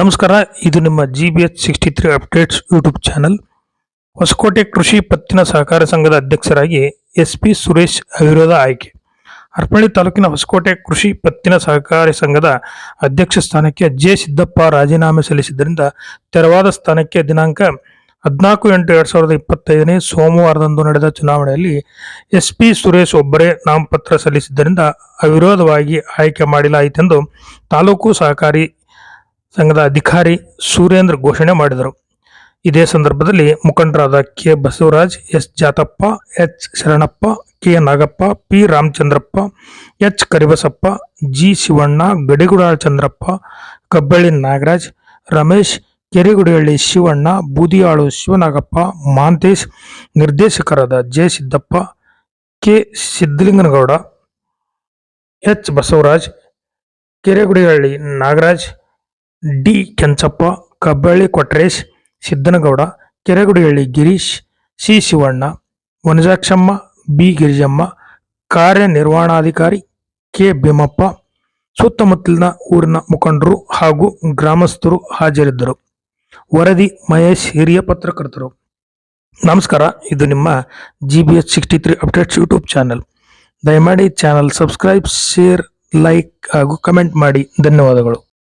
ನಮಸ್ಕಾರ, ಇದು ನಿಮ್ಮ G B H sixty three updates YouTube channel Hosakote ಕೃಷಿ ಪತ್ತಿನ ಸಹಕಾರ ಸಂಘದ ಅಧ್ಯಕ್ಷರಾಗಿ ಎಸ್ ಪಿ ಸುರೇಶ್ ಅವಿರೋಧ ಆಯ್ಕೆ. ಹರಪಳ್ಳಿ ತಾಲೂಕಿನ ಹೊಸಕೋಟೆ ಕೃಷಿ ಪತ್ತಿನ ಸಹಕಾರಿ ಸಂಘದ ಅಧ್ಯಕ್ಷ ಸ್ಥಾನಕ್ಕೆ ಜೆ ಸಿದ್ದಪ್ಪ ರಾಜೀನಾಮೆ ಸಲ್ಲಿಸಿದ್ದರಿಂದ ತೆರವಾದ ಸ್ಥಾನಕ್ಕೆ ದಿನಾಂಕ ಹದಿನಾಲ್ಕು ಎಂಟು ಎರಡು ಸಾವಿರದ ಇಪ್ಪತ್ತೈದನೇ ಸೋಮವಾರದಂದು ನಡೆದ ಚುನಾವಣೆಯಲ್ಲಿ ಎಸ್ ಪಿ ಸುರೇಶ್ ಒಬ್ಬರೇ ನಾಮಪತ್ರ ಸಲ್ಲಿಸಿದ್ದರಿಂದ ಅವಿರೋಧವಾಗಿ ಆಯ್ಕೆ ಮಾಡಲಾಯಿತೆಂದು ತಾಲೂಕು ಸಹಕಾರಿ ಸಂಘದ ಅಧಿಕಾರಿ ಸೂರೇಂದ್ರ ಘೋಷಣೆ ಮಾಡಿದರು. ಇದೇ ಸಂದರ್ಭದಲ್ಲಿ ಮುಖಂಡರಾದ K. Basavaraj, S. Jatappa, H. Sharanappa, K. Nagappa, P. Ramachandrappa, H. Karibasappa, G. Shivanna, Gadigudal Chandrappa, Kabballi Nagaraj, Ramesh, Keregudihalli Shivanna, Boodiyalu Shivanagappa, Manthesh, ನಿರ್ದೇಶಕರಾದ J. Siddappa, K. Siddalinganagowda H. Basavaraj, Keregudihalli Nagaraj D Kenchappa, Kabballi Kotresh, Siddanagowda, Keregudihalli Girish, C Shivanna, Vanajakshamma, B Girijamma, ಕಾರ್ಯನಿರ್ವಹಣಾಧಿಕಾರಿ K Bhimappa, ಸುತ್ತಮುತ್ತಲಿನ ಊರಿನ ಮುಖಂಡರು ಹಾಗೂ ಗ್ರಾಮಸ್ಥರು ಹಾಜರಿದ್ದರು. ವರದಿ ಮಹೇಶ್, ಹಿರಿಯ ಪತ್ರಕರ್ತರು. ನಮಸ್ಕಾರ, ಇದು ನಿಮ್ಮ G B H sixty three updates YouTube channel ದಯಮಾಡಿ ಚಾನಲ್ ಸಬ್ಸ್ಕ್ರೈಬ್ ಶೇರ್ ಲೈಕ್ ಹಾಗೂ ಕಮೆಂಟ್ ಮಾಡಿ. ಧನ್ಯವಾದಗಳು.